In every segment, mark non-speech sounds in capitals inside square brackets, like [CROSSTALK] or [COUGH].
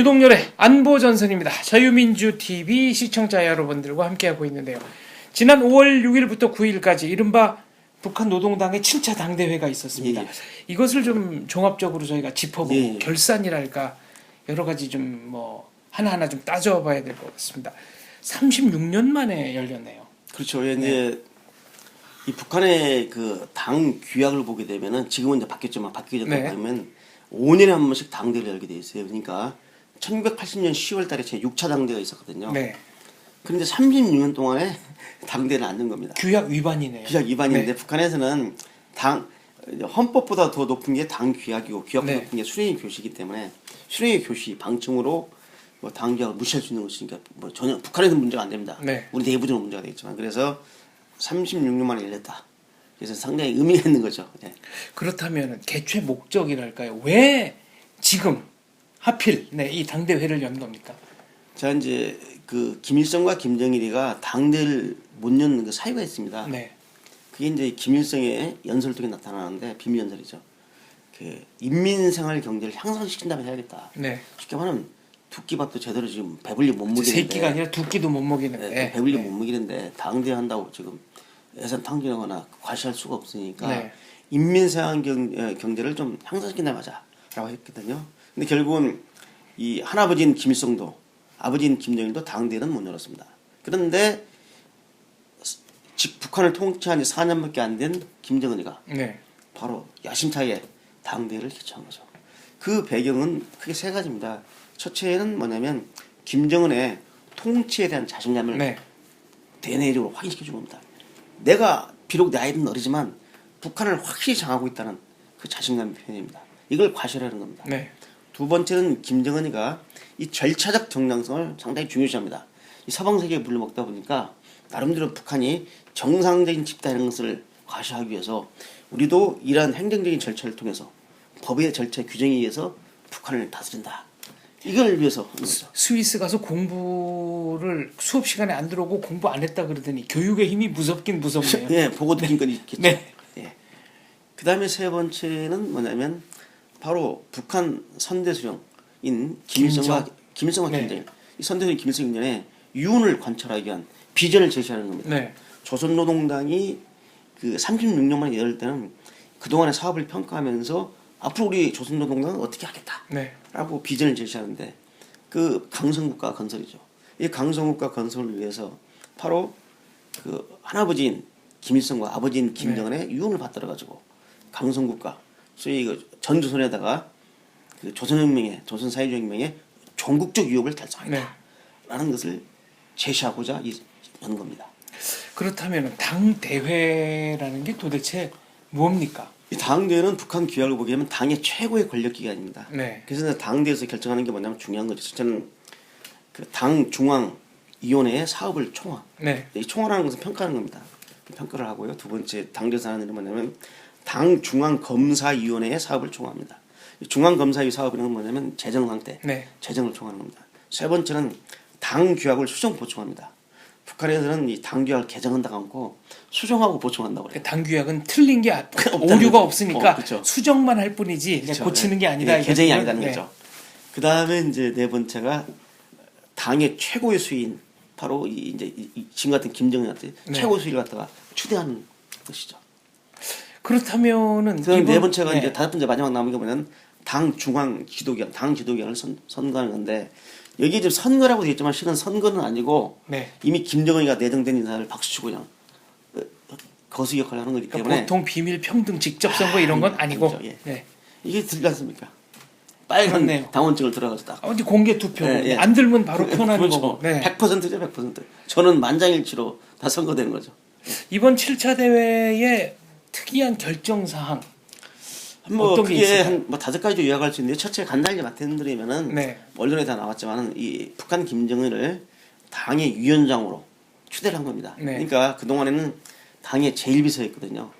유동열의 안보 전선입니다. 자유민주 TV 시청자 여러분들과 함께하고 있는데요. 지난 5월 6일부터 9일까지 이른바 북한 노동당의 7차 당대회가 있었습니다. 예, 예. 이것을 좀 종합적으로 저희가 짚어보고 예, 예. 결산이랄까 여러 가지 좀 뭐 하나하나 좀 따져봐야 될 것 같습니다. 36년 만에 열렸네요. 그렇죠. 이제 이 북한의 그 당 규약을 보게 되면은 지금은 이제 바뀌었지만 바뀌기 전에 네. 보면 5년에 한 번씩 당대를 열게 돼 있어요. 그러니까 1980년 10월 달에 제 6차 당대가 있었거든요. 네. 그런데 36년 동안에 [LAUGHS] 당대는 안된 겁니다. 규약 위반이네요. 규약 위반인데 네. 북한에서는 당 헌법보다 더 높은 게 당 규약이고 규약보다 네. 높은 게 수령의 교시이기 때문에 수령의 교시 방침으로 뭐 당 규약을 무시할 수 있는 것이니까 뭐 전혀 북한에서는 문제가 안 됩니다. 네. 우리 내부적으로 문제가 되겠지만 그래서 36년 만에 열렸다. 그래서 상당히 의미가 있는 거죠. 예. 그렇다면 개최 목적이랄까요? 왜 지금 하필 네, 이 당대회를 연 겁니까? 자 이제 그 김일성과 김정일이가 당대를 못 여는 그 사유가 있습니다. 네. 그게 이제 김일성의 연설 통해 나타나는데 비밀 연설이죠. 그 인민 생활 경제를 향상시킨다면 해야겠다. 네. 쉽게 말하면 두 끼밥도 제대로 지금 배불리 못 먹이는데 세 끼가 아니라 두 끼도 못 먹이는데. 네, 배불리 네. 못 먹이는데 당대 한다고 지금 예산 탕진하거나 과시할 수가 없으니까 네. 인민 생활 경, 어, 경제를 좀 향상시킨다 마자라고 했거든요. 근데 결국은 이 할아버지인 김일성도 아버지인 김정일도 당대는 못 열었습니다. 그런데 즉 북한을 통치한 지 4년밖에 안 된 김정은이가 네. 바로 야심차게 당대를 개최한 거죠. 그 배경은 크게 세 가지입니다. 첫째는 뭐냐면 김정은의 통치에 대한 자신감을 네. 대내적으로 확인시켜 준 겁니다. 내가 비록 나이는 어리지만 북한을 확실히 장하고 있다는 그 자신감의 표현입니다. 이걸 과시하는 겁니다. 네. 두 번째는 김정은이가 이 절차적 정당성을 상당히 중요시합니다. 이 서방 세계에 물려 먹다 보니까 나름대로 북한이 정상적인 집단이라는 것을 과시하기 위해서 우리도 이러한 행정적인 절차를 통해서 법의 절차 규정에 의해서 북한을 다스린다. 이걸 위해서. 스위스 가서 공부를 수업 시간에 안 들어오고 공부 안 했다 그러더니 교육의 힘이 무섭긴 무섭네요. 예, 보고 느낀 건 있겠죠. 네. 예. 그 다음에 세 번째는 뭐냐면 바로 북한 선대수령인 김일성과. 김일성과 네. 김정일 이 선대수령 김일성 인연의 유운을 관찰하기 위한 비전을 제시하는 겁니다. 네. 조선노동당이 그 36년 만에 열릴 때는 그동안의 사업을 평가하면서 앞으로 우리 조선노동당은 어떻게 하겠다. 네. 라고 비전을 제시하는데 그 강성국가 건설이죠. 이 강성국가 건설을 위해서 바로 그 할아버지인 김일성과 아버지인 김정은의 유언을 받들어 가지고 강성국가 소위 그 전조선에다가 그 조선혁명의 조선 사회주의혁명의 전국적 유업을 달성하겠다라는 것을 제시하고자 이- 연 겁니다. 그렇다면 당 대회라는 게 도대체 뭡니까? 이 당대회는 북한 규약을 보게 되면 당의 최고의 권력 기관입니다. 네. 그래서 당대에서 결정하는 게 뭐냐면 중요한 거죠. 첫째는 그 당 중앙 위원회의 사업을 총화. 네. 이 총화라는 것은 평가하는 겁니다. 평가를 하고요. 두 번째 당대에서 하는 일은 뭐냐면 당 중앙 검사위원회의 사업을 총화합니다. 이 중앙 검사위 사업이라는 건 뭐냐면 재정 상태, 네. 재정을 총화하는 겁니다. 세 번째는 당 규약을 수정 보충합니다. 북한에서는 이 당 규약을 개정한다고 않고 수정하고 보충한다고 그래요. 그 당규약은 틀린 게 [LAUGHS] 오류가. 없으니까 어, 그렇죠. 수정만 할 뿐이지 그렇죠. 고치는 게 예, 아니다. 예, 개정이 아니다는 네. 거죠. 그 다음에 이제 네 번째가 당의 최고의 수인 바로 이 이제 이- 지금 같은 김정은한테 네. 최고 수위를 갖다가 추대하는 것이죠. 그렇다면은 그다음 네 번째가 네. 이제 다섯 번째 마지막 남은 게 뭐냐면 당 중앙 지도기관, 당 지도기관을 선, 선거하는 건데 여기 지금 선거라고 되어 있지만 실은 선거는 아니고 네. 이미 김정은이가 내정된 인사를 박수치고 그냥 어, 거수 역할을 하는 거기 그러니까 때문에 보통 비밀 평등 직접 선거 이런 건 아, 아니고 아니죠. 예. 네. 이게 들지 않습니까? 빨간 그렇네요. 당원증을 들어가서 딱 아, 이제 공개 투표 예, 예. 안 들면 바로 표현하는 그렇죠. 거고. 네. 100%죠, 100%. 저는 만장일치로 다 선거되는 거죠. 이번 7차 대회의 특이한 결정 사항. 뭐 그게? 한뭐 다섯 가지 요약할 수 있는데 첫째 간단히 말씀드리면은 네. 언론에 다 나왔지만은 이 북한 김정은을 당의 위원장으로 추대를 한 겁니다. 네. 그러니까 그 동안에는 당의 제일 비서였거든요.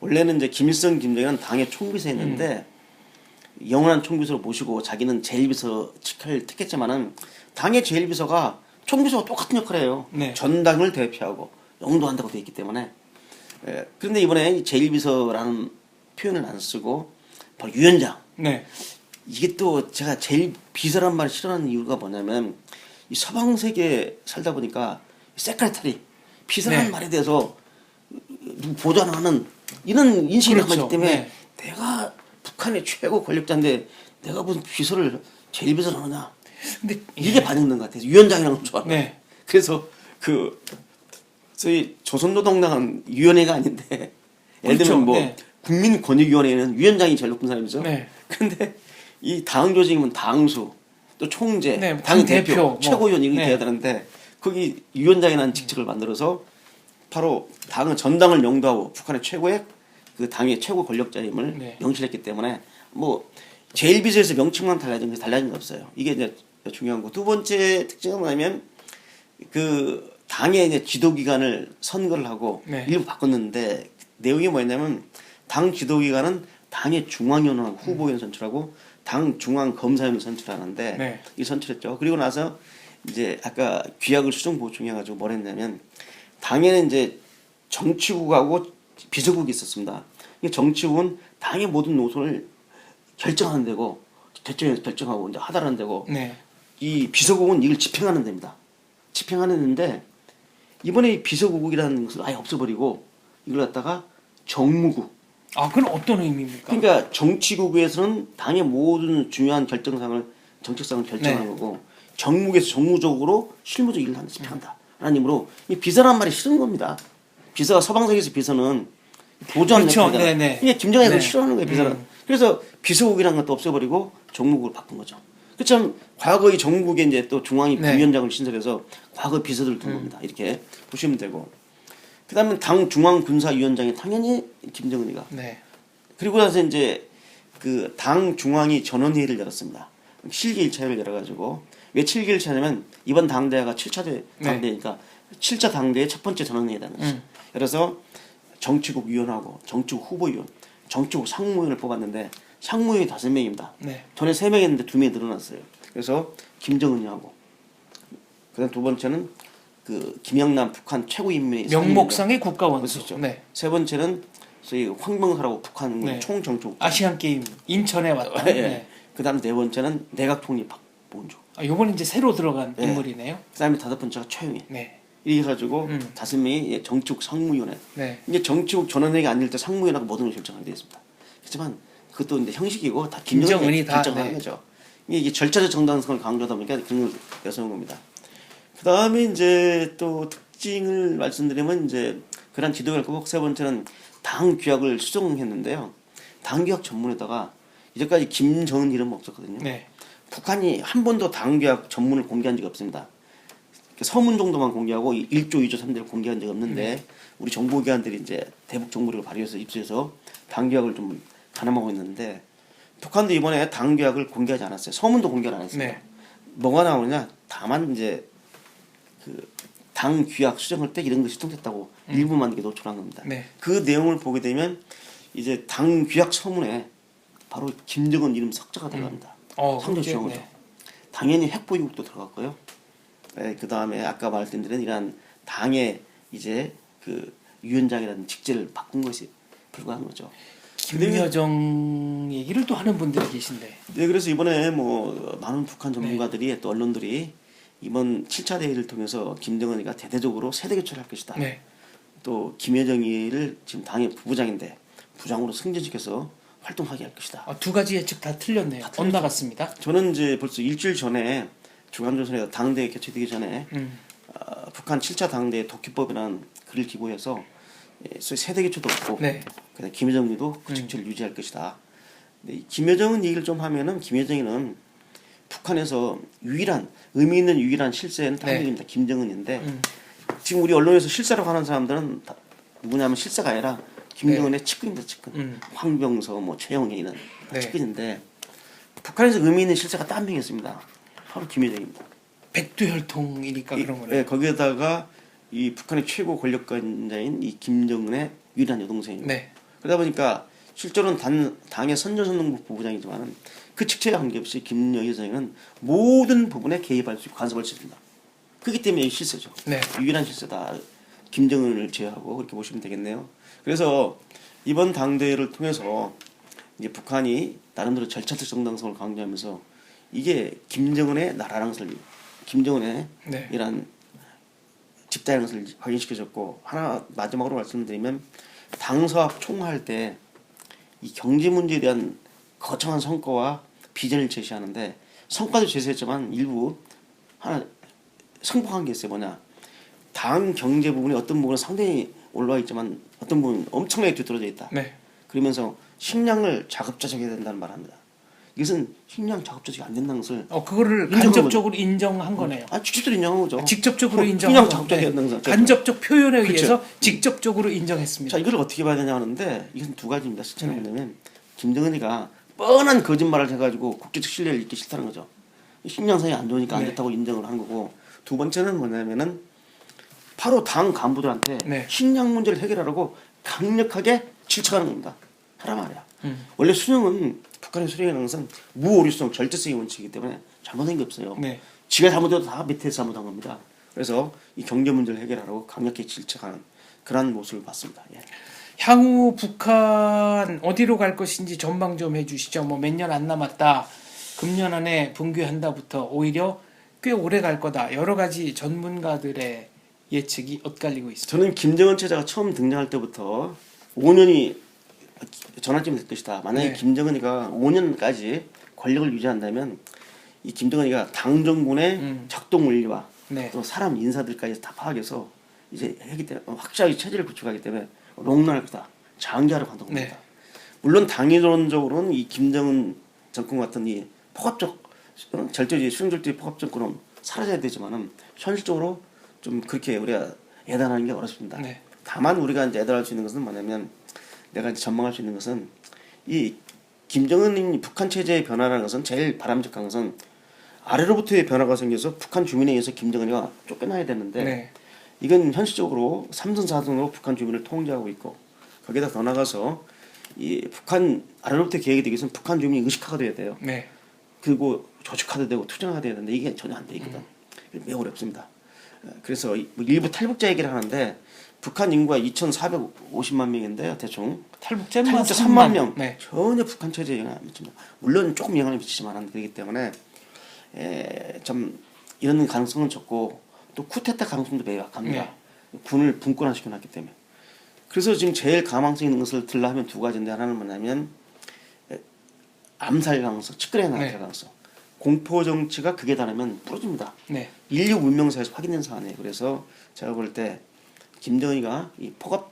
원래는 이제 김일성 김정일은 당의 총비서였는데 음. 영원한 총비서로 모시고 자기는 제일 비서 직할 택했지만은 당의 제일 비서가 총비서와 똑같은 역할을 해요. 네. 전당을 대표하고 영도한다고 돼 있기 때문에 예, 그런데 이번에 이 제일비서라는 표현을 안 쓰고 바로 위원장 네. 이게 또 제가 제일 비서란 말을 싫어하는 이유가 뭐냐면 이 서방 세계에 살다 보니까 세크레터리 비서라는 네. 말에 대해서 보좌하는 이런 인식이 그렇죠. 남아있기 때문에 네. 내가 북한의 최고 권력자인데 내가 무슨 비서를 제일 비서를 하느냐 근데 이게 반영된 것 같아요. 위원장이랑 좋아. 네. 그래서 그 저희 조선노동당은 위원회가 아닌데 예를 그렇죠. 들면 뭐 네. 국민권익위원회는 위원장이 제일 높은 사람이죠. 네. 근데 이 당 조직이면 당수 또 총재, 네, 당당 대표, 뭐. 최고위원 이렇게 네. 돼야 되는데 거기 위원장이라는 직책을 만들어서 바로 당은 전당을 영도하고 북한의 최고의 그 당의 최고 권력자임을 네. 명시했기 때문에 뭐 제일 비서에서 명칭만 달라진 게 달라진 게 없어요. 이게 이제 중요한 거. 두 번째 특징은 뭐냐면 그 당의 이제 지도 기관을 선거를 하고 네. 일부 바꿨는데 내용이 뭐였냐면 당 지도 기관은 당의 중앙위원회 후보위원 선출하고 당 중앙 검사위원 선출하는데 네. 이 선출했죠. 그리고 나서 이제 아까 규약을 수정 보충해가지고 뭘 했냐면 당에는 이제 정치국하고 비서국이 있었습니다. 이 정치국은 당의 모든 노선을 결정하는 데고 대통령이 결정하고 이제 하다라는 데고 네. 이 비서국은 이걸 집행하는 데입니다. 집행하는 데인데 이번에 이 비서국이라는 것을 아예 없애버리고 이걸 갖다가 정무국. 아, 그건 어떤 의미입니까? 그러니까 정치국에서는 당의 모든 중요한 결정상을 정책상을 결정하는 네. 거고 정무국에서 정무적으로 실무적 일을 하는 집행한다. 라는 힘으로 이 비서란 말이 싫은 겁니다. 비서가 서방세계에서 비서는 보조하는 그렇죠. 역할이잖아요. 네네. 이게 김정은이 네. 싫어하는 거예요, 비서는. 음. 그래서 비서국이라는 것도 없애버리고 정무국을 바꾼 거죠. 그참 과거 이 정무국에 이제 또 중앙위 네. 음. 부위원장을 신설해서 과거 비서들을 둔 겁니다. 이렇게 보시면 되고. 그다음에 당 중앙 군사위원장이 당연히 김정은이가 네. 그리고 나서 이제 그 당 중앙위 전원회의를 열었습니다. 실기 1차를 열어가지고 왜 7기 1차냐면 이번 당대회가 7차 대 네. 당대니까 7차 당대의 첫 번째 전원회의라는 거죠. 음. 그래서 정치국 위원하고 정치국 후보위원, 정치국 상무위원을 뽑았는데 상무위원이 다섯 명입니다. 네. 전에 세 명이었는데 두 명이 늘어났어요. 그래서 김정은이하고 그다음 두 번째는 그 김영남 북한 최고 인민회 명목상의 국가원수. 그렇죠. 네. 세 번째는 소위 황병사라고 북한 네. 총정치국 아시안 게임 인천에 왔다. 예. 네. 그다음 네 번째는 내각 총리 박본주. 아, 요번에 이제 새로 들어간 네. 인물이네요. 그다음에 다섯 번째가 최영희. 네. 이렇게 해가지고 음. 다섯 명이 예, 정치국 상무위원회. 네. 이제 정치국 전원회의가 아닐 때 상무위원회가 모든 걸 결정하게 되어 있습니다. 하지만 그것도 이제 형식이고 다 김정은이 김정은이 다, 결정하는 네. 거죠. 이게 이게 절차적 정당성을 강조하다 보니까 그런 걸 내세운 겁니다. 그 다음에 이제 또 특징을 말씀드리면 이제 그런 지도를 꼭세 번째는 당 규약을 수정했는데요. 당 규약 전문에다가 이제까지 김정은 이름 없었거든요. 네. 북한이 한 번도 당 규약 전문을 공개한 적이 없습니다. 그 서문 정도만 공개하고 1조, 2조, 3조를 공개한 적이 없는데 우리 정보기관들이 이제 대북 정보를 발휘해서 입수해서 당 규약을 좀 가늠하고 있는데 북한도 이번에 당 규약을 공개하지 않았어요. 서문도 공개를 안 했어요. 네. 뭐가 나오느냐? 다만 이제 그당 규약 수정할 때 이런 것이 수정됐다고 일부만 이렇게 노출한 겁니다. 네. 그 내용을 보게 되면 이제 당 규약 서문에 바로 김정은 이름 석자가 들어갑니다. 어, 상당히 그렇게, 중요한 거죠. 당연히 핵보유국도 들어갔고요. 네, 그 다음에 아까 말씀드린 이러한 당의 이제 그 위원장이라는 직제를 바꾼 것이 불과한 거죠. 김여정 얘기를 또 하는 분들이 계신데. 네, 그래서 이번에 뭐 많은 북한 전문가들이 또 언론들이 이번 7차 대회를 통해서 김정은이가 대대적으로 세대 교체를 할 것이다. 네. 또 김여정이를 지금 당의 부부장인데 부장으로 승진시켜서 활동하게 할 것이다. 아, 두 가지 예측 다 틀렸네요. 다 틀렸죠. 엇나갔습니다. 저는 이제 벌써 일주일 전에 주간조선에 당대회 개최되기 전에 음. 어, 북한 7차 당대 독기법이라는 글을 기고해서 예, 소위 세대 교체도 없고 네. 그다음 김여정도 그 직책을 유지할 것이다. 근데 이 김여정은 얘기를 좀 하면은 김여정이는 북한에서 유일한 의미 있는 유일한 실세는 네. 당연입니다. 김정은인데 음. 지금 우리 언론에서 실세라고 하는 사람들은 다 누구냐면 실세가 아니라 김정은의 측근입니다. 측근. 음. 황병서, 뭐 최영애 이런 네. 측근인데 북한에서 의미 있는 실세가 딴 명이 있습니다. 바로 김여정입니다. 백두혈통이니까 그런 이- 거네요. 예, 거기에다가 이 북한의 최고 권력관자인 이 김정은의 유일한 여동생이고 네. 그러다 보니까 실제로는 단, 당의 선전선동부 부부장이지만 그 직책에 관계없이 김여정은 모든 부분에 개입할 수 있고 간섭할 수 있습니다. 그렇기 때문에 이 실세죠. 네. 유일한 실세다. 김정은을 제외하고 그렇게 보시면 되겠네요. 그래서 이번 당대회를 통해서 이제 북한이 나름대로 절차적 정당성을 강조하면서 이게 김정은의 나라라는 것을 김정은의 네. 이런 집단이라는 것을 확인시켜줬고 하나 마지막으로 말씀드리면 당서합 총화할 때 이 경제 문제에 대한 거창한 성과와 비전을 제시하는데 성과도 제시했지만 일부 하나 성공한 게 있어요. 뭐냐? 당 경제 부분이 어떤 부분은 상당히 올라와 있지만 어떤 부분은 엄청나게 뒤떨어져 있다. 네. 그러면서 식량을 자급자족해야 된다는 말합니다 이것은 식량 자급자족이 안 된다는 것을 어 그거를 간접적으로 인정한 거네요. 아 직접적으로 인정한 거죠 직접적으로 어, 인정한 그냥 자급자족해야 된다는 거죠 간접적 표현에 그렇죠. 의해서 직접적으로 인정했습니다. 자 이걸 어떻게 봐야 되냐 하는데 이것은 두 가지입니다. 네. 실체는 뭐냐면 김정은이가 뻔한 거짓말을 해가지고 국제적 신뢰를 잃기 싫다는 거죠. 식량상이 안 좋으니까 안 네. 좋다고 인정을 한 거고 두 번째는 뭐냐면은 바로 당 간부들한테 네. 식량 문제를 해결하라고 강력하게 질책하는 겁니다. 하라 말이야. 음. 원래 수령은 북한의 수령이라는 것은 무오류성 절대성의 원칙이기 때문에 잘못된 게 없어요. 네. 지가 잘못해도 다 밑에서 잘못한 겁니다. 그래서 이 경제 문제를 해결하라고 강력히 질책하는 그런 모습을 봤습니다. 예. 향후 북한 어디로 갈 것인지 전망 좀 해주시죠. 뭐 몇 년 안 남았다. 금년 안에 붕괴한다부터 오히려 꽤 오래 갈 거다. 여러 가지 전문가들의 예측이 엇갈리고 있습니다. 저는 김정은 체제가 처음 등장할 때부터 5년이 전환점이 될 것이다. 만약에 네. 김정은이가 5년까지 권력을 유지한다면 이 김정은이가 당 정군의 음. 작동 원리와 네. 또 사람 인사들까지 다 파악해서 이제 하기 때문에 확실하게 체제를 구축하기 때문에 롱런할 거다. 장기화를 간다고 봅니다. 네. 물론 당위론적으로는 이 김정은 정권 같은 이 포갑적 어, 절대주의 수령절대 포갑 정권은 사라져야 되지만은 현실적으로 좀 그렇게 우리가 예단하는 게 어렵습니다. 네. 다만 우리가 이제 예단할 수 있는 것은 뭐냐면 내가 이제 전망할 수 있는 것은 이 김정은이 북한 체제의 변화라는 것은 제일 바람직한 것은 아래로부터의 변화가 생겨서 북한 주민에 의해서 김정은이가 쫓겨나야 되는데 네. 이건 현실적으로 삼선 사선으로 북한 주민을 통제하고 있고 거기다 더 나가서 이 북한 아래로부터 계획이 되기 위해서는 북한 주민이 의식화가 돼야 돼요. 네. 그리고 조직화도 되고 투쟁화도 돼야 되는데 이게 전혀 안 돼 있거든. 매우 어렵습니다. 어, 그래서 이- 뭐 일부 탈북자 얘기를 하는데 북한 인구가 2,450만 명인데요, 대충. 탈북자는 탈북자 3만 3만 명. 네. 전혀 북한 체제에 영향을 안 미칩니다. 물론 조금 영향을 미치지만 그렇기 때문에 에, 좀 이런 가능성은 적고 또 쿠데타 가능성도 매우 약합니다. 군을 분권화 시켜놨기 때문에. 그래서 지금 제일 가망성 있는 것을 들라 하면 두 가지인데 하나는 뭐냐면 에, 암살 가능성, 측근의 나라 네. 가능성. 공포 정치가 극에 달하면 부러집니다. 네. 인류 문명사에서 확인된 사안이에요. 그래서 제가 볼때 김정은이가 이 포갑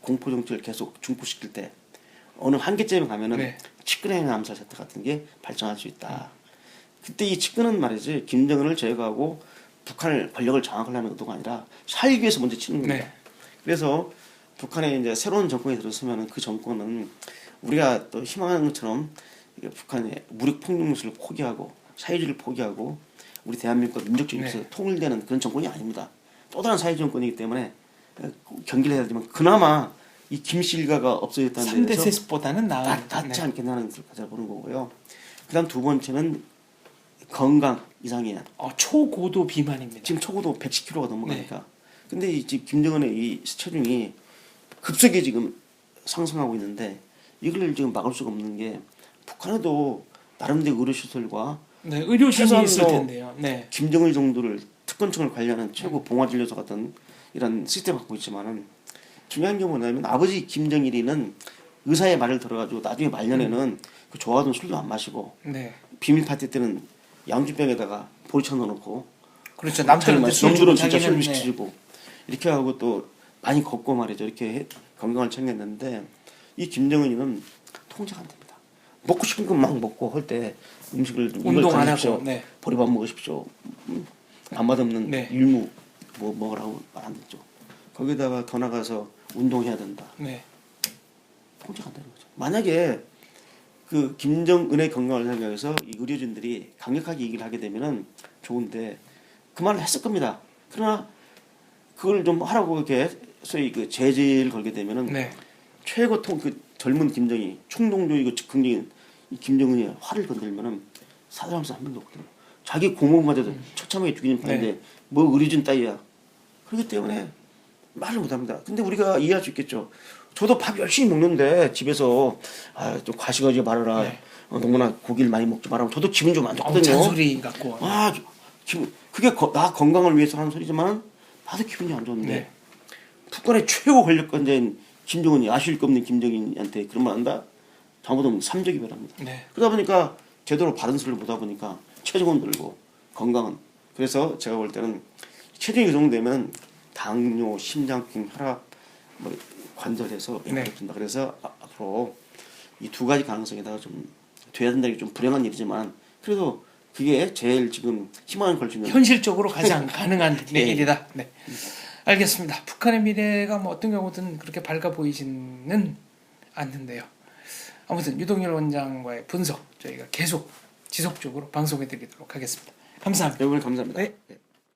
공포 정치를 계속 중포시킬 때 어느 한계점에 가면은 네. 측근의 암살 사태 같은 게 발생할 수 있다. 그때 이 측근은 말이지 김정은을 제거하고 북한을 권력을 장악하려는 의도가 아니라 살기 위해서 먼저 치는 겁니다. 네. 그래서 북한에 이제 새로운 정권이 들어서면은 그 정권은 우리가 또 희망하는 것처럼 북한의 무력 폭력 무술을 포기하고 사회주의를 포기하고 우리 대한민국과 민족주의에서 네. 통일되는 그런 정권이 아닙니다. 또 다른 사회 정권이기 때문에 경기를 해야 되지만 그나마 이 김씨 일가가 없어졌다는 3대 데서 세습보다는 나은 낫- 낫지 네. 않겠냐는 것을 가져보는 거고요. 그 다음 두 번째는 건강 이상이야. 어, 초고도 비만입니다. 지금 초고도 110kg가 넘어가니까. 네. 근데 이 지금 김정은의 이 체중이 급속히 지금 상승하고 있는데 이걸 지금 막을 수가 없는 게 북한에도 나름대로 의료시설과 네, 의료진이 있을 텐데요. 네. 김정일 정도를 특권층을 관리하는 최고 봉화진료소 같은 이런 시스템을 갖고 있지만은 중요한 게 뭐냐면 아버지 김정일이는 의사의 말을 들어가지고 나중에 말년에는 그 좋아하던 술도 안 마시고 네. 비밀 파티 때는 양주병에다가 보리차 넣어놓고 그렇죠. 남편은 남편한테 술 주고 놈들은 진짜 술 네. 시키고 이렇게 하고 또 많이 걷고 말이죠 이렇게 해- 건강을 챙겼는데 이 김정은이는 통제가 안 됩니다. 먹고 싶은 건막 먹고 할 때 음식을 운동 안. 하고. 네. 보리밥 먹으십시오. 음, 안 맛없는 네. 일무 뭐 먹으라고 말 안 듣죠. 거기다가 더 나가서 운동해야 된다. 네. 안 되는 거죠. 만약에 그 김정은의 건강을 생각해서 이 의료진들이 강력하게 얘기를 하게 되면은 좋은데 그 말을 했을 겁니다. 그러나 그걸 좀 하라고 이렇게 소위 그 제재를 걸게 되면은 네. 최고 통그 젊은 김정희 충동적이고 즉흥적인 이 김정은이 화를 건들면은 사람 한 명도 없거든요. 자기 고모마저도 처참하게 죽이는 판인데 뭐 의료진 따위야. 그렇기 때문에 말을 못합니다. 근데 우리가 이해할 수 있겠죠. 저도 밥 열심히 먹는데 집에서 아, 좀 과식하지 말아라. 네. 어, 너무나 고기를 많이 먹지 말아면 저도 기분 좀안 어, 좋거든요. 잔소리 같고. 아, 지금 그게 거- 나 건강을 위해서 하는 소리지만 나도 기분이 안 좋은데 네. 북한의 최고 권력권자인 김정은이 아실 거 없는 김정은한테 그런 말 한다? 잘못하면 삼적이별합니다. 네. 그러다 보니까 제대로 바른 소리를 못하다 보니까 체중은 늘고 건강은 그래서 제가 볼 때는 체중이 그 정도 되면 당뇨, 심장병, 혈압, 뭐 관절에서 네. 영향을 그래서 아- 앞으로 이 두 가지 가능성에다가 좀 돼야 된다는 게 좀 불행한 일이지만 그래도 그게 제일 지금 희망을 걸수 있는 현실적으로 가장 [LAUGHS] 가능한 네. 내일이다. 네. 알겠습니다. 북한의 미래가 뭐 어떤 경우든 그렇게 밝아 보이지는 않는데요. 아무튼 유동열 원장과의 분석 저희가 계속 지속적으로 방송해 드리도록 하겠습니다. 감사합니다. 여러분 감사합니다. 네.